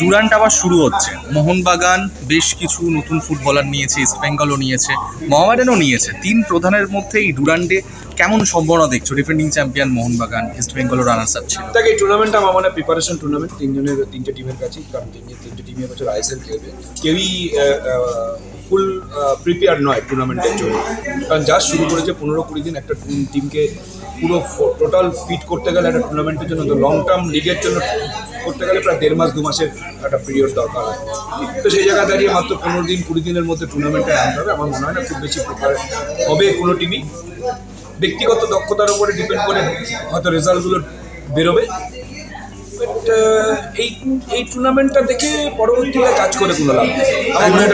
Durand আবার শুরু হচ্ছে। মোহনবাগান বেশ কিছু নতুন ফুটবলার নিয়েছে ইস্টবেঙ্গলও নিয়েছে মহামেডেনও নিয়েছে। তিন প্রধানের মধ্যে এই ডুরান্ডে কেমন সম্ভাবনা দেখছ? ডিফেন্ডিং চ্যাম্পিয়ন মোহনবাগান ইস্ট বেঙ্গলও রানার্স আপ ছিল এই টুর্নামেন্টটা আমার মনে প্রিপারেশন টুর্নামেন্ট তিনজনের, তিনটে টিমের কাছেই, কারণ তিনটে তিনটে টিমের বছর আইএসএল খেলবে। কেউই ফুল প্রিপেয়ার নয় টুর্নামেন্টের জন্য। কারণ যা শুরু করেছে পনেরো কুড়ি দিন একটা টিমকে পুরো টোটাল ফিট করতে গেলে একটা টুর্নামেন্টের জন্য লং টার্ম লিগের জন্য করতে গেলে প্রায় দেড় মাস, দু মাসের একটা পিরিয়ড দরকার। হয় তো সেই জায়গায় দাঁড়িয়ে মাত্র পনেরো দিন, কুড়ি দিনের মধ্যে টুর্নামেন্টে নামতে হবে। আমার মনে হয় না খুব বেশি প্রিপেয়ার হবে কোনো টিমই ব্যক্তিগত দক্ষতার উপরে ডিপেন্ড করে হয়তো রেজাল্টগুলো বেরোবে। বাট এই এই টুর্নামেন্টটা দেখে পরবর্তীতে কাজ করে কোনো লাভ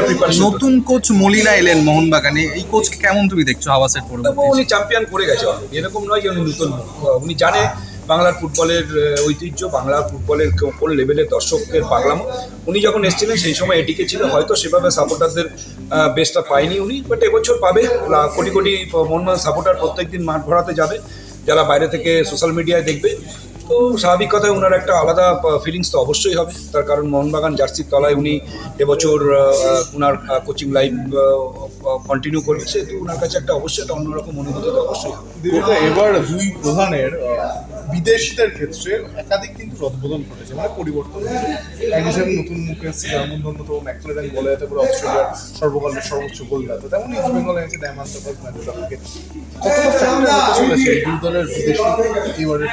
প্রিপারেশন নতুন কোচ মলিনা এলেন মোহনবাগানে এই কোচকে কেমন তুমি দেখছ হাওয়াসের তবু পরিবর্তে উনি চ্যাম্পিয়ন করে গেছে এরকম নয় যে উনি নতুন। উনি জানে বাংলার ফুটবলের ঐতিহ্য বাংলা ফুটবলের কোন লেভেলের দর্শকদের পাগলামো। উনি যখন এসেছিলেন সেই সময় এটিকে ছিল। হয়তো সেভাবে সাপোর্টারদের বেস্টটা পায়নি উনি বাট এবছর পাবে। কোটি কোটি মোহনবাগান সাপোর্টার প্রত্যেকদিন মাঠ ভরাতে যাবে। যারা বাইরে থেকে সোশ্যাল মিডিয়ায় দেখবে তো স্বাভাবিক কথায় ওনার একটা আলাদা ফিলিংস তো অবশ্যই হবে। তার কারণ মোহনবাগান জার্সির তলায় উনি এবছর ওনার কোচিং লাইফ কন্টিনিউ করবে। সেহেতু ওনার কাছে একটা অবশ্যই একটা অন্যরকম অনুভূতি তো অবশ্যই হবে। এবার দুই প্রধানের বিদেশিদের ক্ষেত্রে একাধিক কিন্তু রদবদল ঘটেছে মানে পরিবর্তন এক হিসেবে নতুন মুখে এসেছে যার মধ্যে অন্যতম ম্যাকলেন বলে যেতে পারে অস্ট্রেলিয়ার সর্বকালের সর্বোচ্চ গোলদাতা। তেমন ইস্ট বেঙ্গল এনেছে ডায়মান্ড ফ্যাক্টর হতে চলেছে, দুই দলের বিদেশি এবারের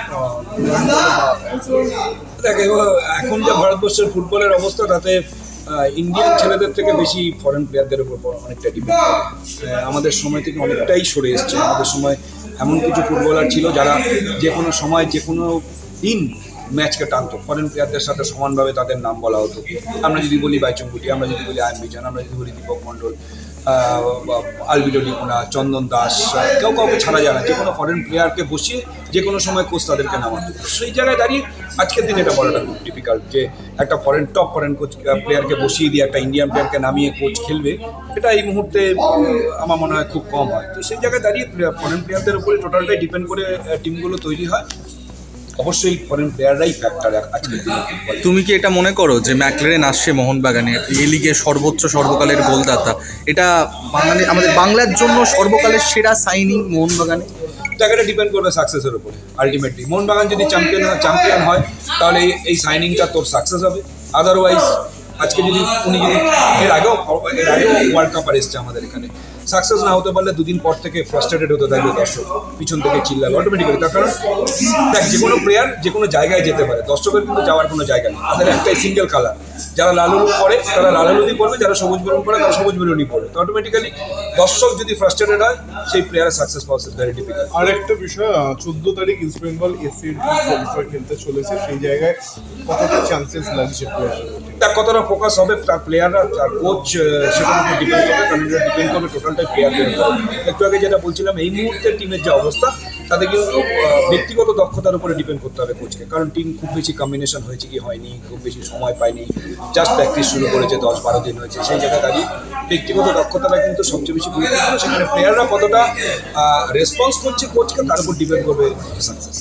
দেখ এখন যে ভারতবর্ষের ফুটবলের অবস্থা, তাতে ইন্ডিয়ান ছেলেদের থেকে বেশি ফরেন প্লেয়ারদের উপর অনেকটা ডিপেন্ড আমাদের সময় থেকে অনেকটাই সরে এসছে। আমাদের সময় এমন কিছু ফুটবলার ছিল যারা যে কোনো সময়, যে কোনো দিন ম্যাচকে টানতো। ফরেন প্লেয়ারদের সাথে সমানভাবে তাদের নাম বলা হতো। আমরা যদি বলি বাইচুং আমরা যদি বলি আয়ম বিজন আমরা যদি বলি দীপক মণ্ডল আলবিডো ডিমোনা চন্দন দাস কেউ কাউকে ছাড়া যায় না। যে কোনো ফরেন প্লেয়ারকে বসিয়ে যে কোনো সময় কোচ তাদেরকে নামানো। সেই জায়গায় দাঁড়িয়ে আজকের দিনে এটা বলাটা খুব ডিফিকাল্ট যে একটা ফরেন টপ ফরেন কোচ প্লেয়ারকে বসিয়ে দিয়ে একটা ইন্ডিয়ান প্লেয়ারকে নামিয়ে কোচ খেলবে, এটা এই মুহূর্তে আমার মনে হয় খুব কম হয়। তো সেই জায়গায় দাঁড়িয়ে ফরেন প্লেয়ারদের উপরে টোটালটাই ডিপেন্ড করে টিমগুলো তৈরি হয়। অবশ্যই ফরেন প্লেয়াররাই ফ্যাক্টর ফুটবলে তুমি কি এটা মনে করো যে ম্যাকলেন আসছে মোহনবাগানে এই লিগে সর্বোচ্চ সর্বকালের গোলদাতা? এটা বাঙালি আমাদের বাংলার জন্য সর্বকালের সেরা সাইনিং মোহনবাগানে? জায়গাটা ডিপেন্ড করবে সাকসেসের উপরে আলটিমেটলি মোহনবাগান যদি চ্যাম্পিয়ন চ্যাম্পিয়ন হয় তাহলে এই- এই সাইনিংটা তোর সাকসেস হবে। আদারওয়াইজ আজকে যদি উনি যদি এর আগেও এর আগেও ওয়ার্ল্ড কাপ আর এসছে আমাদের এখানে। সাকসেস না হতে পারলে দুদিন পর থেকে ফ্রাস্ট্রেটেড হতে থাকবে দর্শক। পিছন থেকে চিল্লাবে অটোমেটিক্যালি তার কারণ, দেখ, যে কোনো প্লেয়ার যে কোনো জায়গায় যেতে পারে। দর্শকের কিন্তু যাওয়ার কোনো জায়গা নেই। তাদের একটাই সিঙ্গেল কালার যারা লাল হলুদ পরে, তারা লাল হলুদই পড়বে যারা সবুজ বেরুন পরে, তারা সবুজ বেরুনই পড়বে তো অটোমেটিক্যালি দর্শক যদি ফ্রাস্ট্রেটেড হয়, সেই প্লেয়ারের সাকসেস পাওয়া ভেরি ডিফিকাল্ট আর একটা বিষয় চোদ্দ তারিখ ইস্ট বেঙ্গল কোয়ালিফায়ার খেলতে চলেছে। সেই জায়গায় কতটা চান্সেস লাগছে প্লেয়ারের তার কতটা ফোকাস হবে তার প্লেয়াররা তার কোচ সেটার উপর ডিপেন্ড করবে কারণ এটা ডিপেন্ড করবে টোটালটাই প্লেয়ারদের উপর। একটু আগে যেটা বলছিলাম, এই মুহূর্তে টিমের যে অবস্থা, তাতে কিন্তু ব্যক্তিগত দক্ষতার উপরে ডিপেন্ড করতে হবে কোচকে কারণ টিম খুব বেশি কম্বিনেশন হয়েছে কি হয়নি, খুব বেশি সময় পায়নি। জাস্ট প্র্যাকটিস শুরু করেছে দশ বারো দিন হয়েছে। সেই জায়গায় দাঁড়িয়ে ব্যক্তিগত দক্ষতাটা কিন্তু সবচেয়ে বেশি গুরুত্বপূর্ণ। সেখানে প্লেয়াররা কতটা রেসপন্স করছে কোচকে তার উপর ডিপেন্ড করবে সাকসেস